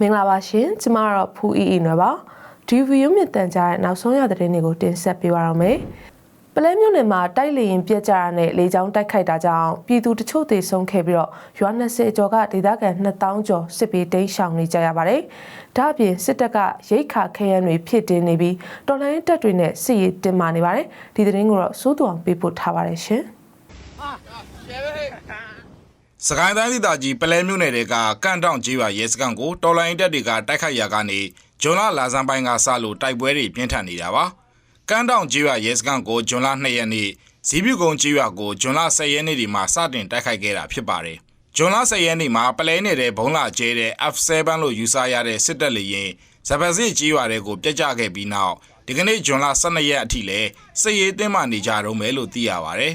မင်္ဂလာပါရှင်ကျမကတော့ဖူအီအီနွယ်ပါဒီဗီဒီယိုမြင့်တန်ကြားရဲ့နောက်ဆုံးရသတင်းတွေကိုတင်ဆက်ပေးပါရမယ်ပလဲမြို့နယ်မှာတိုက်လေရင်ပြက်ကြတာနဲ့လေကြောင်းတိုက်ခိုက်တာကြောင့်ပြည်သူတချို့သေဆုံးခဲ့ပြီးတော့ရွာ20ကျော်ကဒေသခံ2000ကျော်စစ်ပေးတိမ်းရှောင်နေကြရပါတယ်။ဒါအပြင်စစ်တပ်ကရိတ်ခါခဲယမ်းတွေဖြစ်တင်နေပြီးတော်လိုင်းတပ်တွေနဲ့စစ်ရေးတင်မာနေပါတယ်။ဒီသတင်းကိုတော့စိုးသူအောင်ပေးပို့ထားပါတယ်ရှင်။ စကိုင်းတိုင်းဒေသကြီးပလဲမြို့နယ်တွေကကန့်တောင်ကြီးရွာရဲစခန်းကိုတော်လိုင်းတပ်တွေကတိုက်ခိုက်ရာကနေဂျွန်လလာဇန်ပိုင်းကစလို့တိုက်ပွဲတွေပြင်းထန်နေတာပါကန့်တောင်ကြီးရွာရဲစခန်းကိုဂျွန်လ2ရက်နေ့ဇီးပြူကုန်းကြီးရွာကိုဂျွန်လ10ရက်နေ့ဒီမှာစတင်တိုက်ခိုက်ခဲ့တာဖြစ်ပါတယ်ဂျွန်လ10ရက်နေ့မှာပလဲနယ်ဘုံလာကျဲတဲ့ F7 လို့ယူဆရတဲ့စစ်တပ်လေရင်ဇပစစ်ကြီးရွာတွေကိုပြက်ကျခဲ့ပြီးနောက်ဒီကနေ့ဂျွန်လ12ရက်အထိလဲစစ်ရေးတင်းမာနေကြတော့မယ်လို့သိရပါတယ်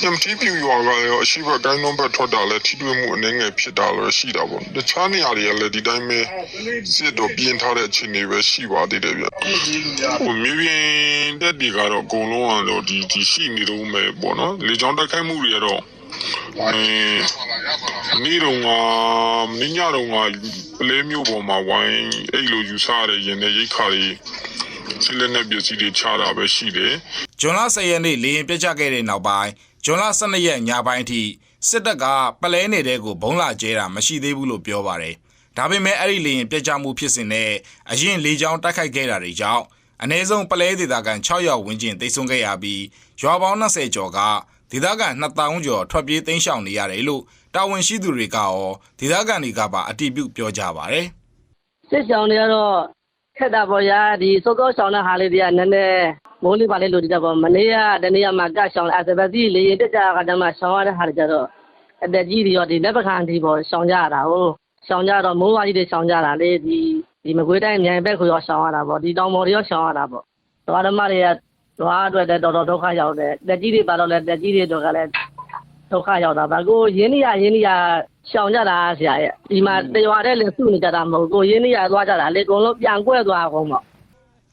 ညမတီးပြူရွာကလည်းအရှိဘကိုင်းလုံးဘက်ထွက်တာလဲထိတွေ့မှုအနေငယ်ဖြစ်တာလည်းရှိတာပေါ့တခြားနေရာတွေကလည်းဒီတိုင်းပဲစစ်တော့ပြင်းထားတဲ့အခြေအနေပဲရှိပါသေးတယ်ဗျဟိုမြေပြင်တက်တွေကတော့အကုန်လုံးကတော့ဒီဒီရှိနေတော့မယ်ပေါ့နော်လေကြောင်းတက်ခိုက်မှုတွေကတော့အဲနေတော့ကမင်းညတော့ကပလဲမျိုးပေါ်မှာဝိုင်းအဲ့လိုယူဆရတဲ့ရင်နဲ့ရိတ်ခါတွေစစ်လက်နဲ့ပစ္စည်းတွေချတာပဲရှိတယ် ဂျွန်လ10ရက်နေ့လေရင်ပြစ်ချခဲ့တဲ့နောက်ပိုင်းဂျွန်လ12ရက်ညပိုင်းအထိစစ်တပ်ကပလဲနေတဲ့ကိုဘုံလာကျဲတာမရှိသေးဘူးလို့ပြောပါတယ်။ဒါပေမဲ့အဲ့ဒီလေရင်ပြစ်ချမှုဖြစ်စဉ်နဲ့အရင်လေကြောင်းတိုက်ခိုက်ခဲ့တာတွေကြောင့်အ ਨੇ ဆုံးပလဲဒေသခံ6ယောက်ဝန်းကျင်တိတ်ဆုံးခဲ့ရပြီးရွာပေါင်း20ကျော်ကဒေသခံ2000ကျော်ထွက်ပြေးတိမ်းရှောင်နေရတယ်လို့တာဝန်ရှိသူတွေကရောဒေသခံတွေကပါအတိပြုပြောကြပါတယ်။စစ်ဆောင်တွေကတော့ခက်တာပေါ့ရာဒီစောကောဆောင်တဲ့ဟာလေးတွေကနည်းနည်း မိုးလေးပါလေးလိုတည်တာပေါ့မနေ့ကတနေ့ကမှကဆောင်အဲ့ဒါပဲဒီလေရင်တက်ကြကတည်းကဆောင်ရတဲ့ဟာတွေကြတော့အတက်ကြီးတွေရောဒီလက်ပခံဒီပေါ့ဆောင်ကြရတာဟုတ်ဆောင်ကြတော့မိုးဝါးကြီးတွေဆောင်ကြတာလေဒီဒီမကွေးတိုင်းမြိုင်ဘက်ကိုရောဆောင်ရတာပေါ့ဒီတောင်ပေါ်တွေရောဆောင်ရတာပေါ့သွားဓမ္မတွေကသွားအတွက်လည်းတော်တော်ဒုက္ခရောက်တယ်တက်ကြီးတွေပါတော့လည်းတက်ကြီးတွေတော့ကလည်းဒုက္ခရောက်တာပါကိုရင်းနေရရင်းနေရရှောင်ကြတာဆရာရဲ့ဒီမှာတရွာတဲ့လည်းစုနေကြတာမဟုတ်ကိုရင်းနေရသွားကြတာလေအကုန်လုံးပြန်ကွဲသွားအောင်ပေါ့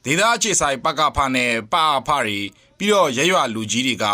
ဒေသအခြေဆိုင်ပကဖနဲ့ပအဖတွေပြီးတော့ရရွာလူကြီးတွေက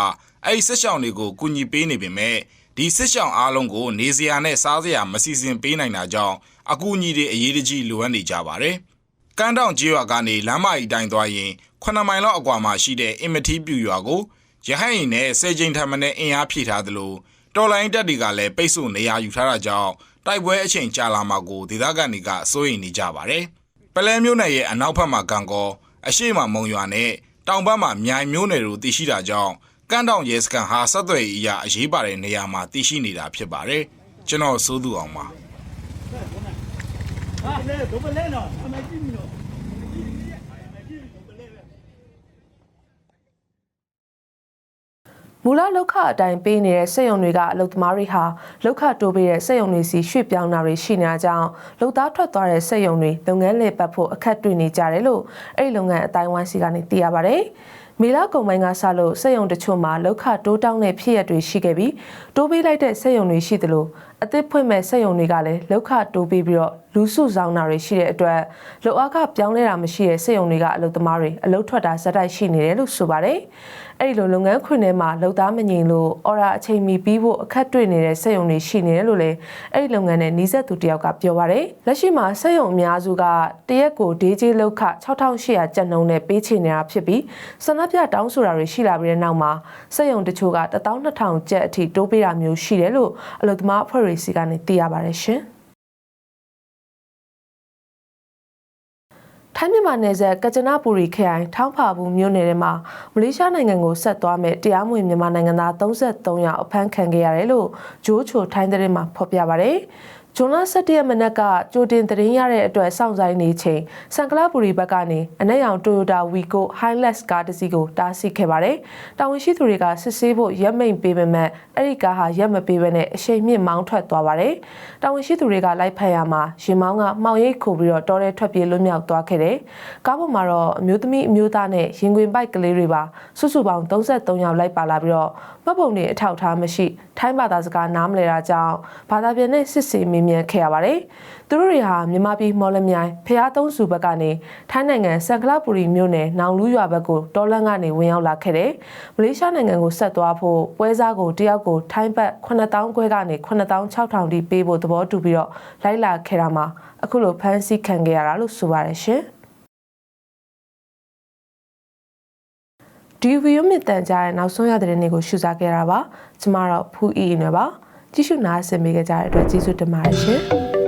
အဲ့ဒီစစ်ဆောင်တွေကိုကူညီပေးနေပေမဲ့ဒီစစ်ဆောင်အားလုံးကိုနေစရာနဲ့စားစရာမစီစဉ်ပေးနိုင်တာကြောင့်အကူအညီတွေအရေးတကြီးလိုအပ်နေကြပါတယ်။ကန်းတောင်ကျေးရွာကနေလမ်းမကြီးတိုင်းသွားရင်9မိုင်လောက်အကွာမှာရှိတဲ့အင်မတီပြူရွာကိုရဟန်းရင်နဲ့ဆယ်ကျိန်ထံမနဲ့အင်အားဖြည့်ထားသလိုတော်လိုင်းတက်တွေကလည်းပိတ်ဆို့နေရယူထားတာကြောင့်တိုက်ပွဲအချိန်ကြာလာမှာကိုဒေသခံတွေကစိုးရိမ်နေကြပါတယ်။ပ လဲမျိုးနယ်ရဲ့အနောက်ဘက်မှာကံကောအရှိမမုံရွာနဲ့တောင်ဘက်မှာမြိုင်မျိုးနယ်တို့တည်ရှိတာကြောင့်ကန်းတောင်ရဲစခန်းဟာဆက်သွယ်ရေးအရာအရေးပါတဲ့နေရာမှာတည်ရှိနေတာဖြစ်ပါတယ်ကျွန်တော်စိုးသူအောင်ပါမူ လလောက်ခအတိုင်းပေးနေတဲ့စက်ရုံတွေကအလုပ်သမားတွေဟာလောက်ခတိုးပေးတဲ့စက်ရုံတွေစီရွှေ့ပြောင်းတာတွေရှိနေတာကြောင့်လုပ်သားထွက်သွားတဲ့စက်ရုံတွေလုပ်ငန်းလည်ပတ်ဖို့အခက်တွေ့နေကြတယ်လို့အဲ့ဒီလုပ်ငန်းအတိုင်းဝိုင်းစီကနေသိရပါဗျ။မေလကုန်ပိုင်းကစလို့စက်ရုံတချို့မှာလောက်ခတိုးတောင်းတဲ့ဖြစ်ရပ်တွေရှိခဲ့ပြီးတိုးပေးလိုက်တဲ့စက်ရုံတွေရှိသလို အသစ်ဖွင့်မဲ့စက်ရုံတွေကလည်းလောက်ခတိုးပေးပြီးတော့လူစုဆောင်တာတွေရှိတဲ့အတွက်လောက်အားကပြောင်းလဲတာမရှိတဲ့စက်ရုံတွေကအလုပ်သမားတွေအလုပ်ထွက်တာဇက်တိုက်ရှိနေတယ်လို့ဆိုပါတယ်။အဲ့ဒီလိုလုပ်ငန်းခွင်ထဲမှာလုပ်သားမငြိမ်လို့အော်ရာအချိန်မီပြီးဖို့အခက်တွေ့နေတဲ့စက်ရုံတွေရှိနေတယ်လို့လည်းအဲ့ဒီလုပ်ငန်းနဲ့နှီးစပ်သူတယောက်ကပြောပါတယ်။လက်ရှိမှာစက်ရုံအများစုကတရက်ကိုဒေးဂျေလောက်ခ6800ကျပ်နှုန်းနဲ့ပေးချေနေတာဖြစ်ပြီးဆန္ဒပြတောင်းဆိုတာတွေရှိလာပြီးတဲ့နောက်မှာစက်ရုံတချို့က12000ကျပ်အထိတိုးပေးတာမျိုးရှိတယ်လို့အလုပ်သမားအဖွဲ့တွေစီကနေသိရပါတယ်ရှင်။ထိုင်းမြန်မာနယ်စပ်ကကြနာပူရီခရိုင်ထောင်းဖာဘူးမြို့နယ်ထဲမှာမလေးရှားနိုင်ငံကိုဆက်သွားမဲ့တရားမဝင်မြန်မာနိုင်ငံသား33ယောက်အဖမ်းခံခဲ့ရတယ်လို့ဂျိုးချိုထိုင်းသတင်းမှာဖော်ပြပါဗျ။ ဂျွန်လ17ရက်မနက်ကကြိုတင်သတင်းရတဲ့အတွက်စောင့်ဆိုင်နေချိန်စံကလာပူရီဘက်ကနေအနက်ရောင် Toyota Wigo Hilux ကားတစ်စီးကိုတားဆီးခဲ့ပါတယ်။တာဝန်ရှိသူတွေကစစ်ဆေးဖို့ရက်မိန်ပေးပေမဲ့အဲ့ဒီကားဟာရက်မပေးဘဲနဲ့အရှိန်မြင့်မောင်းထွက်သွားပါတယ်။တာဝန်ရှိသူတွေကလိုက်ဖက်ရမှာရင်မောင်းကမှောင်ရိပ်ခိုပြီးတော့တော်ရဲထွက်ပြေးလွတ်မြောက်သွားခဲ့တယ်။ကားပေါ်မှာတော့အမျိုးသမီးအမျိုးသားနဲ့ရင်ခွင်ပိုက်ကလေးတွေပါစုစုပေါင်း33ယောက်လိုက်ပါလာပြီးတော့မှတ်ပုံတွေအထောက်အထားမရှိထိုင်းဘာသာစကားနားမလည်တာကြောင့်ဘာသာပြန်နဲ့စစ်ဆေးမေးမြမြန်းခဲ့ရပါတယ်။သူတို့တွေဟာမြန်မာပြည်မော်လမြိုင်ဖျားသုံးစုဘက်ကနေထိုင်းနိုင်ငံစံကလပူရီမြို့နယ်နောင်လူးရွာဘက်ကိုတော်လန့်ကနေဝင်ရောက်လာခဲ့တယ်။မလေးရှားနိုင်ငံကိုဆက်သွားဖို့ပွဲစားကိုတယောက်ကိုထိုင်းဘက်9000ခွဲကနေ9600တိပေးဖို့သဘောတူပြီးတော့လိုက်လာခဲ့တာမှာအခုလိုဖမ်းဆီးခံခဲ့ရတာလို့ဆိုပါတယ်ရှင်။ဒီဗီဒီယိုမြင့်တန်ကြားရဲ့နောက်ဆုံးရတဲ့နေ့ကိုရှုစားခဲ့ရတာပါကျမတော့ဖူးအီအီနွယ်ပါ ကြည့်ရှုနားဆင်ပေးကြတဲ့အတွက်ကျေးဇူးတင်ပါတယ်ရှင်